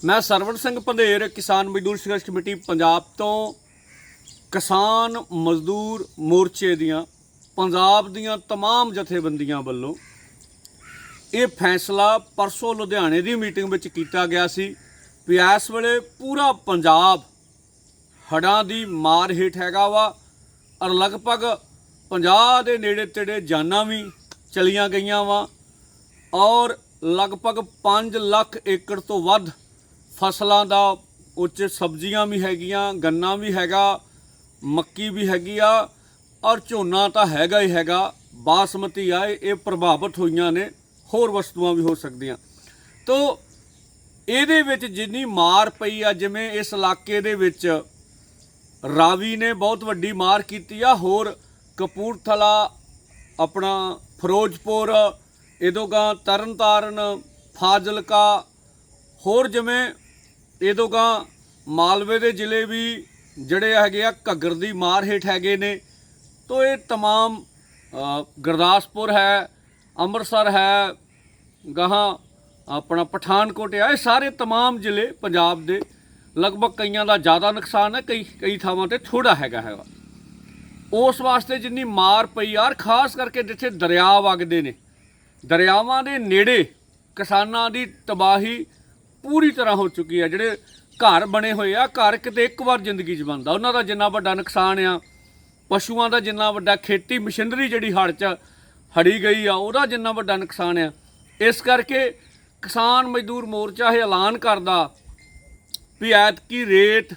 ਮੈਂ ਸਰਵਣ ਸਿੰਘ ਪੰਧੇਰ ਕਿਸਾਨ ਮਜ਼ਦੂਰ ਸੰਘਰਸ਼ ਕਮੇਟੀ ਪੰਜਾਬ ਤੋਂ ਕਿਸਾਨ ਮਜ਼ਦੂਰ ਮੋਰਚੇ ਦੀਆਂ ਪੰਜਾਬ ਦੀਆਂ तमाम ਜਥੇਬੰਦੀਆਂ ਵੱਲੋਂ ਇਹ ਫੈਸਲਾ ਪਰਸੋਂ ਲੁਧਿਆਣੇ ਦੀ ਮੀਟਿੰਗ ਵਿੱਚ ਕੀਤਾ ਗਿਆ ਸੀ ਵੀ ਇਸ ਵੇਲੇ ਪੂਰਾ ਪੰਜਾਬ ਹੜਾਂ ਦੀ ਮਾਰ ਹੇਠ ਹੈਗਾ ਵਾ ਔਰ ਲਗਭਗ 50 ਦੇ ਨੇੜੇ ਤੇੜੇ ਜਾਨਾਂ ਵੀ ਚਲੀਆਂ ਗਈਆਂ ਵਾ ਔਰ ਲਗਭਗ 5 ਲੱਖ ਏਕੜ ਤੋਂ ਵੱਧ ਫਸਲਾਂ ਦਾ ਉੱਚ ਸਬਜ਼ੀਆਂ ਵੀ ਹੈਗੀਆਂ, ਗੰਨਾ ਵੀ ਹੈਗਾ, ਮੱਕੀ ਵੀ ਹੈਗੀ ਆ, ਔਰ ਝੋਨਾ ਤਾਂ ਹੈਗਾ ਹੀ ਹੈਗਾ। ਬਾਸਮਤੀ ਆ, ਇਹ ਪ੍ਰਭਾਵਿਤ ਹੋਈਆਂ ਨੇ, ਹੋਰ ਵਸਤੂਆਂ ਵੀ ਹੋ ਸਕਦੀਆਂ। ਤੋ ਇਹਦੇ ਵਿੱਚ ਜਿੰਨੀ ਮਾਰ ਪਈ ਆ, ਜਿਵੇਂ ਇਸ ਇਲਾਕੇ ਦੇ ਵਿੱਚ ਰਾਵੀ ਨੇ ਬਹੁਤ ਵੱਡੀ ਮਾਰ ਕੀਤੀ ਆ, ਹੋਰ ਕਪੂਰਥਲਾ, ਆਪਣਾ ਫਿਰੋਜ਼ਪੁਰ ਇਦੋਗਾ ਤਰਨਤਾਰਨ, ਫਾਜ਼ਿਲਕਾ, ਹੋਰ ਜਿਵੇਂ ਇਦੋਗਾ ਮਾਲਵੇ ਦੇ ਜ਼ਿਲ੍ਹੇ ਵੀ ਜਿਹੜੇ ਹੈਗੇ ਆ ਘੱਗਰ ਦੀ ਮਾਰ ਹੇਠ ਹੈਗੇ ਨੇ ਤੋ ਇਹ तमाम ਅ, ਗੁਰਦਾਸਪੁਰ ਹੈ ਅੰਮ੍ਰਿਤਸਰ ਹੈ ਗਾਹਾਂ ਆਪਣਾ ਪਠਾਨਕੋਟ ਹੈ ਇਹ ਸਾਰੇ तमाम ਜ਼ਿਲ੍ਹੇ ਪੰਜਾਬ ਦੇ ਲਗਭਗ ਕਈਆਂ ਦਾ ਜ਼ਿਆਦਾ ਨੁਕਸਾਨ ਹੈ ਕਈ ਕਈ ਥਾਵਾਂ ਤੇ ਥੋੜਾ ਹੈਗਾ ਹੈਗਾ ਉਸ ਵਾਸਤੇ ਜਿੰਨੀ ਮਾਰ ਪਈ ਯਾਰ ਖਾਸ ਕਰਕੇ ਜਿੱਥੇ ਦਰਿਆ ਵਗਦੇ ਨੇ ਦਰਿਆਵਾਂ ਦੇ ਨੇੜੇ ਕਿਸਾਨਾਂ ਦੀ ਤਬਾਹੀ ਪੂਰੀ ਤਰ੍ਹਾਂ ਹੋ ਚੁੱਕੀ ਹੈ ਜਿਹੜੇ ਘਰ ਬਣੇ ਹੋਏ ਆ, ਘਰ ਕਿਤੇ ਇੱਕ ਵਾਰ ਜ਼ਿੰਦਗੀ 'ਚ ਬਣਦਾ। ਉਹਨਾਂ ਦਾ ਜਿੰਨਾ ਵੱਡਾ ਨੁਕਸਾਨ ਆ, ਪਸ਼ੂਆਂ ਦਾ ਜਿੰਨਾ ਵੱਡਾ ਖੇਤੀ ਮਸ਼ੀਨਰੀ ਜਿਹੜੀ ਹੜ੍ਹ 'ਚ ਹੜੀ ਗਈ ਆ, ਉਹਦਾ ਜਿੰਨਾ ਵੱਡਾ ਨੁਕਸਾਨ ਆ। ਇਸ ਕਰਕੇ ਕਿਸਾਨ ਮਜ਼ਦੂਰ ਮੋਰਚਾ ਇਹ ਐਲਾਨ ਕਰਦਾ ਵੀ ਐਤਕੀ ਰੇਟ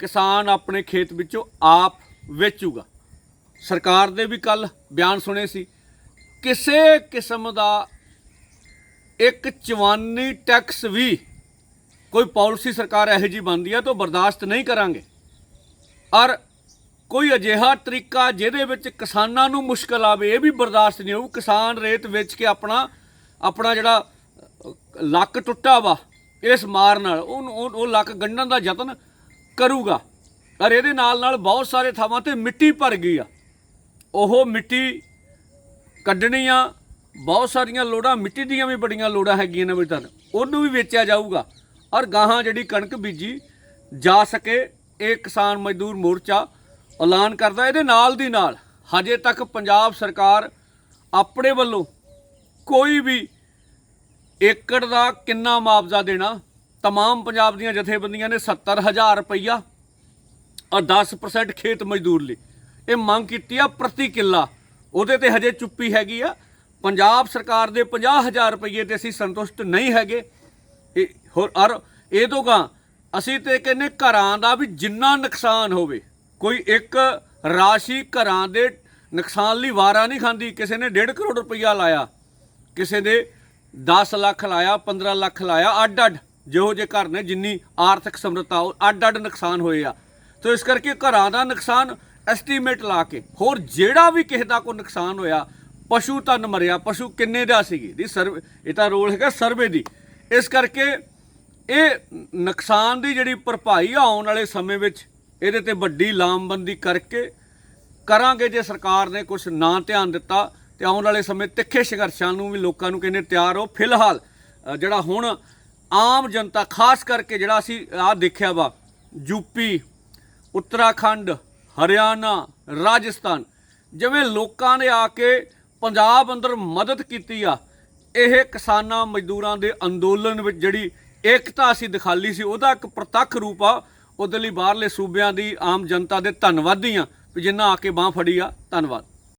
ਕਿਸਾਨ ਆਪਣੇ ਖੇਤ ਵਿੱਚੋਂ ਆਪ ਵੇਚੂਗਾ। ਸਰਕਾਰ ਦੇ ਵੀ ਕੱਲ ਬਿਆਨ ਸੁਣੇ ਸੀ। ਕਿਸੇ ਕਿਸਮ ਦਾ ਇੱਕ ਚਵਾਨੀ ਟੈਕਸ ਵੀ ਕੋਈ ਪਾਲਿਸੀ ਸਰਕਾਰ ਇਹੋ ਜੀ ਬਣਦੀ ਹੈ ਤਾਂ ਬਰਦਾਸ਼ਤ ਨਹੀਂ ਕਰਾਂਗੇ। ਔਰ ਕੋਈ ਅਜਿਹਾ ਤਰੀਕਾ ਜਿਹਦੇ ਵਿੱਚ ਕਿਸਾਨਾਂ ਨੂੰ ਮੁਸ਼ਕਲ ਆਵੇ, ਇਹ ਵੀ ਬਰਦਾਸ਼ਤ ਨਹੀਂ ਹੋਊ। ਕਿਸਾਨ ਰੇਤ ਵੇਚ ਕੇ ਆਪਣਾ ਆਪਣਾ ਜਿਹੜਾ ਲੱਕ ਟੁੱਟਾ ਵਾ, ਇਸ ਮਾਰ ਨਾਲ, ਉਹਨੂੰ, ਉਹ ਉਹ ਲੱਕ ਗੰਢਣ ਦਾ ਯਤਨ ਕਰੂਗਾ। ਔਰ ਇਹਦੇ ਨਾਲ ਨਾਲ ਬਹੁਤ ਸਾਰੇ ਥਾਵਾਂ ਤੇ ਮਿੱਟੀ ਭਰ ਗਈ ਆ। ਉਹ ਮਿੱਟੀ ਕੱਢਣੀ ਆ। ਬਹੁਤ ਸਾਰੀਆਂ ਲੋੜਾਂ, ਮਿੱਟੀ ਦੀਆਂ ਵੀ ਬੜੀਆਂ ਲੋੜਾਂ ਹੈਗੀਆਂ ਨੇ ਵੀ ਤਾਂ ਉਹਨੂੰ ਵੀ ਵੇਚਿਆ ਜਾਊਗਾ। ਔਰ ਗਾਹਾਂ ਜਿਹੜੀ ਕਣਕ ਬੀਜੀ ਜਾ ਸਕੇ ਇਹ ਕਿਸਾਨ ਮਜ਼ਦੂਰ ਮੋਰਚਾ ਐਲਾਨ ਕਰਦਾ ਇਹਦੇ ਨਾਲ ਦੀ ਨਾਲ ਹਜੇ ਤੱਕ ਪੰਜਾਬ ਸਰਕਾਰ ਆਪਣੇ ਵੱਲੋਂ ਕੋਈ ਵੀ ਏਕੜ ਦਾ ਕਿੰਨਾ ਮੁਆਵਜ਼ਾ ਦੇਣਾ तमाम ਪੰਜਾਬ ਦੀਆਂ ਜਥੇਬੰਦੀਆਂ ਨੇ 70000 ਰੁਪਈਆ ਔਰ 10% ਖੇਤ ਮਜ਼ਦੂਰ ਲਈ ਇਹ ਮੰਗ ਕੀਤੀ ਆ ਪ੍ਰਤੀ ਕਿੱਲਾ ਉਹਦੇ ਤੇ ਹਜੇ ਚੁੱਪੀ ਹੈਗੀ ਆ ਪੰਜਾਬ ਸਰਕਾਰ ਦੇ 50000 ਰੁਪਏ ਤੇ ਅਸੀਂ ਸੰਤੁਸ਼ਟ ਨਹੀਂ ਹੈਗੇ ਇਹ ਹੋਰ ਔਰ ਇਹ ਤੋਂ ਗਾਂ ਅਸੀਂ ਤੇ ਕਹਿੰਨੇ ਘਰਾਂ ਦਾ ਵੀ ਜਿੰਨਾ ਨੁਕਸਾਨ ਹੋਵੇ, ਕੋਈ ਇੱਕ ਰਾਸ਼ੀ ਘਰਾਂ ਦੇ ਨੁਕਸਾਨ ਲਈ ਵਾਰਾ ਨਹੀਂ ਖਾਂਦੀ, ਕਿਸੇ ਨੇ 1.5 ਕਰੋੜ ਰੁਪਈਆ ਲਾਇਆ, ਕਿਸੇ ਦੇ 10 ਲੱਖ ਲਾਇਆ 15 ਲੱਖ ਲਾਇਆ ਅੱਡ ਅੱਡ ਜਿਹੋ ਜੇ ਘਰ ਨੇ ਜਿੰਨੀ ਆਰਥਿਕ ਸਮਰੱਥਾ ਉਹ ਅੱਡ ਅੱਡ ਨੁਕਸਾਨ ਹੋਏ ਆ। ਤੋ ਇਸ ਕਰਕੇ ਘਰਾਂ ਦਾ ਨੁਕਸਾਨ ਐਸਟੀਮੇਟ ਲਾ ਕੇ, ਹੋਰ ਜਿਹੜਾ ਵੀ ਕਿਸੇ ਦਾ ਕੋਈ ਨੁਕਸਾਨ ਹੋਇਆ, ਪਸ਼ੂ ਤਨ ਮਰਿਆ, ਪਸ਼ੂ ਕਿੰਨੇ ਦਾ ਸੀਗੀ? ਦੀ ਸਰਵੇ, ਇਹ ਤਾਂ ਰੋਲ ਹੈਗਾ ਸਰਵੇ ਦੀ। ਇਸ ਕਰਕੇ ਇਹ ਨੁਕਸਾਨ ਦੀ ਜਿਹੜੀ ਭਰਪਾਈ ਆਉਣ ਵਾਲੇ ਸਮੇਂ ਵਿੱਚ ਇਹਦੇ ਤੇ ਵੱਡੀ ਲਾਮਬੰਦੀ ਕਰਕੇ ਕਰਾਂਗੇ ਜੇ ਸਰਕਾਰ ਨੇ ਕੁਝ ਨਾ ਧਿਆਨ ਦਿੱਤਾ ਤੇ ਆਉਣ ਵਾਲੇ ਸਮੇਂ ਤਿੱਖੇ ਸੰਘਰਸ਼ਾਂ ਨੂੰ ਵੀ ਲੋਕਾਂ ਨੂੰ ਕਹਿੰਦੇ ਤਿਆਰ ਹੋ ਫਿਲਹਾਲ ਜਿਹੜਾ ਹੁਣ ਆਮ ਜਨਤਾ, ਖਾਸ ਕਰਕੇ ਜਿਹੜਾ ਅਸੀਂ ਆਹ ਦੇਖਿਆ ਵਾ ਯੂਪੀ ਉੱਤਰਾਖੰਡ, ਹਰਿਆਣਾ, ਰਾਜਸਥਾਨ, ਜਿਵੇਂ ਲੋਕਾਂ ਨੇ ਆ ਕੇ ਪੰਜਾਬ ਅੰਦਰ ਮਦਦ ਕੀਤੀ ਆ ਇਹ ਕਿਸਾਨਾਂ ਮਜ਼ਦੂਰਾਂ ਦੇ ਅੰਦੋਲਨ ਵਿੱਚ ਜਿਹੜੀ ਏਕਤਾ ਅਸੀਂ ਦਿਖਾਲੀ ਸੀ, ਉਹਦਾ ਇੱਕ ਪ੍ਰਤੱਖ ਰੂਪ ਆ। ਉਹਦੇ ਲਈ ਬਾਹਰਲੇ ਸੂਬਿਆਂ ਦੀ ਆਮ ਜਨਤਾ ਦੇ ਧੰਨਵਾਦੀ ਆ ਵੀ ਜਿਨ੍ਹਾਂ ਆ ਕੇ ਬਾਹ ਫੜੀ ਆ। ਧੰਨਵਾਦ।